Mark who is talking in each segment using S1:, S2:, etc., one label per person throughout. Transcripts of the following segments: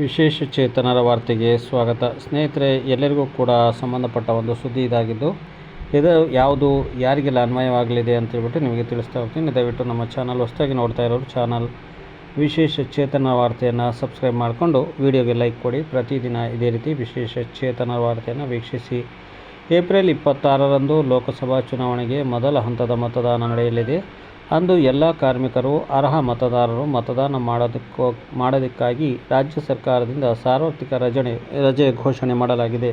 S1: ವಿಶೇಷ ಚೇತನರ ವಾರ್ತೆಗೆ ಸ್ವಾಗತ. ಸ್ನೇಹಿತರೆ, ಎಲ್ಲರಿಗೂ ಕೂಡ ಸಂಬಂಧಪಟ್ಟ ಒಂದು ಸುದ್ದಿ ಇದಾಗಿದ್ದು, ಇದು ಯಾವುದು, ಯಾರಿಗೆಲ್ಲ ಅನ್ವಯವಾಗಲಿದೆ ಅಂತ ಹೇಳ್ಬಿಟ್ಟು ನಿಮಗೆ ತಿಳಿಸ್ತಾ ಹೋಗ್ತೀನಿ. ದಯವಿಟ್ಟು ನಮ್ಮ ಚಾನಲ್ ಹೊಸದಾಗಿ ನೋಡ್ತಾ ಇರೋರು, ಚಾನಲ್ ವಿಶೇಷ ಚೇತನ ವಾರ್ತೆಯನ್ನು ಸಬ್ಸ್ಕ್ರೈಬ್ ಮಾಡಿಕೊಂಡು ವಿಡಿಯೋಗೆ ಲೈಕ್ ಕೊಡಿ. ಪ್ರತಿದಿನ ಇದೇ ರೀತಿ ವಿಶೇಷ ಚೇತನ ವಾರ್ತೆಯನ್ನು ವೀಕ್ಷಿಸಿ. ಏಪ್ರಿಲ್ ಇಪ್ಪತ್ತಾರರಂದು ಲೋಕಸಭಾ ಚುನಾವಣೆಗೆ ಮೊದಲ ಹಂತದ ಮತದಾನ ನಡೆಯಲಿದೆ. ಅಂದು ಎಲ್ಲ ಕಾರ್ಮಿಕರು, ಅರ್ಹ ಮತದಾರರು ಮತದಾನ ಮಾಡೋದಕ್ಕೋ, ಮಾಡೋದಕ್ಕಾಗಿ ರಾಜ್ಯ ಸರ್ಕಾರದಿಂದ ಸಾರ್ವತ್ರಿಕ ರಜನೆ ರಜೆ ಘೋಷಣೆ ಮಾಡಲಾಗಿದೆ.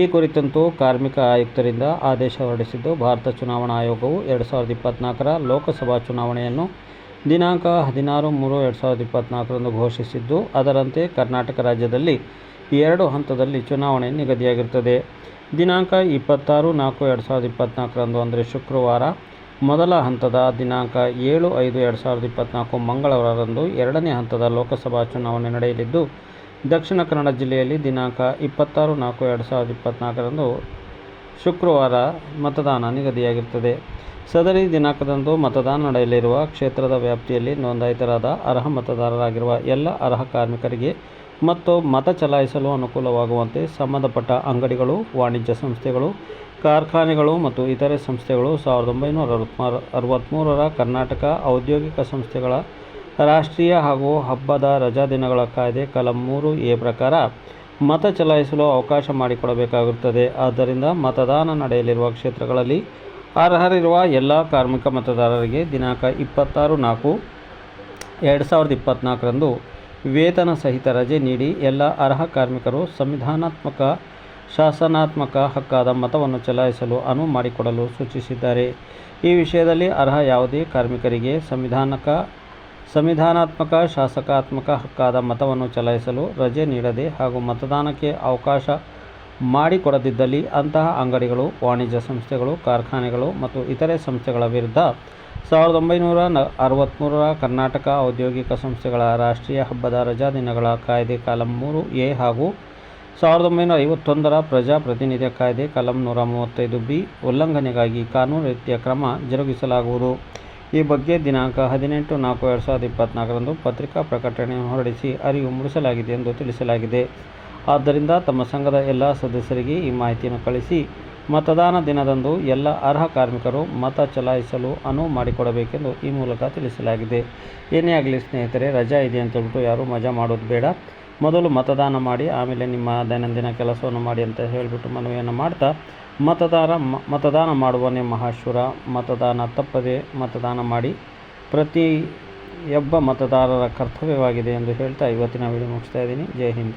S1: ಈ ಕುರಿತಂತೂ ಕಾರ್ಮಿಕ ಆಯುಕ್ತರಿಂದ ಆದೇಶ ಹೊರಡಿಸಿದ್ದು, ಭಾರತ ಚುನಾವಣಾ ಆಯೋಗವು ಎರಡು ಸಾವಿರದ ಇಪ್ಪತ್ತ್ನಾಲ್ಕರ ಲೋಕಸಭಾ ಚುನಾವಣೆಯನ್ನು ದಿನಾಂಕ ಹದಿನಾರು ಮೂರು ಎರಡು ಸಾವಿರದ ಇಪ್ಪತ್ತ್ನಾಲ್ಕರಂದು ಘೋಷಿಸಿದ್ದು, ಅದರಂತೆ ಕರ್ನಾಟಕ ರಾಜ್ಯದಲ್ಲಿ ಎರಡು ಹಂತದಲ್ಲಿ ಚುನಾವಣೆ ನಿಗದಿಯಾಗಿರುತ್ತದೆ. ದಿನಾಂಕ ಇಪ್ಪತ್ತಾರು ನಾಲ್ಕು ಎರಡು ಸಾವಿರದ ಇಪ್ಪತ್ನಾಲ್ಕರಂದು, ಅಂದರೆ ಶುಕ್ರವಾರ ಮೊದಲ ಹಂತದ ದಿನಾಂಕ ಏಳು ಐದು ಎರಡು ಸಾವಿರದ ಇಪ್ಪತ್ತ್ನಾಲ್ಕು ಮಂಗಳವಾರದಂದು ಎರಡನೇ ಹಂತದ ಲೋಕಸಭಾ ಚುನಾವಣೆ ನಡೆಯಲಿದ್ದು, ದಕ್ಷಿಣ ಕನ್ನಡ ಜಿಲ್ಲೆಯಲ್ಲಿ ದಿನಾಂಕ ಇಪ್ಪತ್ತಾರು ನಾಲ್ಕು ಎರಡು ಸಾವಿರದ ಇಪ್ಪತ್ತ್ನಾಲ್ಕರಂದು ಶುಕ್ರವಾರ ಮತದಾನ ನಿಗದಿಯಾಗಿರುತ್ತದೆ. ಸದರಿ ದಿನಾಂಕದಂದು ಮತದಾನ ನಡೆಯಲಿರುವ ಕ್ಷೇತ್ರದ ವ್ಯಾಪ್ತಿಯಲ್ಲಿ ನೋಂದಾಯಿತರಾದ ಅರ್ಹ ಮತದಾರರಾಗಿರುವ ಎಲ್ಲ ಅರ್ಹ ಕಾರ್ಮಿಕರಿಗೆ ಮತ್ತು ಮತ ಚಲಾಯಿಸಲು ಅನುಕೂಲವಾಗುವಂತೆ ಸಂಬಂಧಪಟ್ಟ ಅಂಗಡಿಗಳು, ವಾಣಿಜ್ಯ ಸಂಸ್ಥೆಗಳು ಕಾರ್ಖಾನೆಗಳು ಮತ್ತು ಇತರೆ ಸಂಸ್ಥೆಗಳು ಸಾವಿರದ ಒಂಬೈನೂರ ಅರವತ್ಮಾರು ಅರವತ್ತ್ಮೂರರ ಕರ್ನಾಟಕ ಔದ್ಯೋಗಿಕ ಸಂಸ್ಥೆಗಳ ರಾಷ್ಟ್ರೀಯ ಹಾಗೂ ಹಬ್ಬದ ರಜಾದಿನಗಳ ಕಾಯ್ದೆ ಕಲಂ ಮೂರು ಎ ಪ್ರಕಾರ ಮತ ಚಲಾಯಿಸಲು ಅವಕಾಶ ಮಾಡಿಕೊಡಬೇಕಾಗುತ್ತದೆ. ಆದ್ದರಿಂದ ಮತದಾನ ನಡೆಯಲಿರುವ ಕ್ಷೇತ್ರಗಳಲ್ಲಿ ಅರ್ಹರಿರುವ ಎಲ್ಲ ಕಾರ್ಮಿಕ ಮತದಾರರಿಗೆ ದಿನಾಂಕ ಇಪ್ಪತ್ತಾರು ನಾಲ್ಕು, ಎರಡು ಸಾವಿರದ ಇಪ್ಪತ್ತ್ನಾಲ್ಕರಂದು ವೇತನ ಸಹಿತ ರಜೆ ನೀಡಿ ಎಲ್ಲ ಅರ್ಹ ಕಾರ್ಮಿಕರು ಸಂವಿಧಾನಾತ್ಮಕ ಶಾಸನಾತ್ಮಕ ಹಕ್ಕಾದ ಮತವನ್ನು ಚಲಾಯಿಸಲು ಅನುವು ಮಾಡಿಕೊಡಲು ಸೂಚಿಸಿದ್ದಾರೆ. ಈ ವಿಷಯದಲ್ಲಿ ಅರ್ಹ ಯಾವುದೇ ಕಾರ್ಮಿಕರಿಗೆ ಸಂವಿಧಾನಕ, ಸಂವಿಧಾನಾತ್ಮಕ, ಶಾಸಕಾತ್ಮಕ ಹಕ್ಕಾದ ಮತವನ್ನು ಚಲಾಯಿಸಲು ರಜೆ ನೀಡದೆ ಹಾಗೂ ಮತದಾನಕ್ಕೆ ಅವಕಾಶ ಮಾಡಿಕೊಡದಿದ್ದಲ್ಲಿ ಅಂತಹ ಅಂಗಡಿಗಳು, ವಾಣಿಜ್ಯ ಸಂಸ್ಥೆಗಳು, ಕಾರ್ಖಾನೆಗಳು ಮತ್ತು ಇತರೆ ಸಂಸ್ಥೆಗಳ ವಿರುದ್ಧ ಸಾವಿರದ ಒಂಬೈನೂರ ಅರವತ್ತ್ಮೂರರ ಕರ್ನಾಟಕ ಔದ್ಯೋಗಿಕ ಸಂಸ್ಥೆಗಳ ರಾಷ್ಟ್ರೀಯ ಹಬ್ಬದ ರಜಾದಿನಗಳ ಕಾಯ್ದೆ ಕಾಲಂ ಮೂರು ಎ ಹಾಗೂ ಸಾವಿರದ ಒಂಬೈನೂರ ಐವತ್ತೊಂದರ ಪ್ರಜಾಪ್ರತಿನಿಧಿಯ ಕಾಯ್ದೆ ಕಲಂ ನೂರ ಮೂವತ್ತೈದು ಬಿ ಉಲ್ಲಂಘನೆಗಾಗಿ ಕಾನೂನು ರೀತಿಯ ಕ್ರಮ ಜರುಗಿಸಲಾಗುವುದು. ಈ ಬಗ್ಗೆ ದಿನಾಂಕ ಹದಿನೆಂಟು ನಾಲ್ಕು ಎರಡು ಸಾವಿರದ ಇಪ್ಪತ್ತ್ನಾಲ್ಕರಂದು ಪತ್ರಿಕಾ ಪ್ರಕಟಣೆ ಹೊರಡಿಸಿ ಅರಿವು ಮೂಡಿಸಲಾಗಿದೆ ಎಂದು ತಿಳಿಸಲಾಗಿದೆ. ಆದ್ದರಿಂದ ತಮ್ಮ ಸಂಘದ ಎಲ್ಲ ಸದಸ್ಯರಿಗೆ ಈ ಮಾಹಿತಿಯನ್ನು ಕಳಿಸಿ ಮತದಾನ ದಿನದಂದು ಎಲ್ಲ ಅರ್ಹ ಕಾರ್ಮಿಕರು ಮತ ಚಲಾಯಿಸಲು ಅನುವು ಮಾಡಿಕೊಡಬೇಕೆಂದು ಈ ಮೂಲಕ ತಿಳಿಸಲಾಗಿದೆ. ಏನೇ ಆಗಲಿ ಸ್ನೇಹಿತರೆ, ರಜಾ ಇದೆ ಅಂತೇಳ್ಬಿಟ್ಟು ಯಾರೂ ಮಜಾ ಮಾಡೋದು ಬೇಡ. ಮೊದಲು ಮತದಾನ ಮಾಡಿ, ಆಮೇಲೆ ನಿಮ್ಮ ದೈನಂದಿನ ಕೆಲಸವನ್ನು ಮಾಡಿ ಅಂತ ಹೇಳಿಬಿಟ್ಟು ಮನವಿಯನ್ನು ಮಾಡ್ತಾ, ಮತದಾರ ಮತದಾನ ಮಾಡುವನೇ ಮಹಾಶುರ ಮತದಾನ ತಪ್ಪದೆ ಮತದಾನ ಮಾಡಿ, ಪ್ರತಿ ಪ್ರತಿಯೊಬ್ಬ ಮತದಾರರ ಕರ್ತವ್ಯವಾಗಿದೆ ಎಂದು ಹೇಳ್ತಾ ಇವತ್ತಿನ ವಿಡಿಯೋ ಮುಗಿಸ್ತಾ ಇದ್ದೀನಿ. ಜೈ ಹಿಂದ್.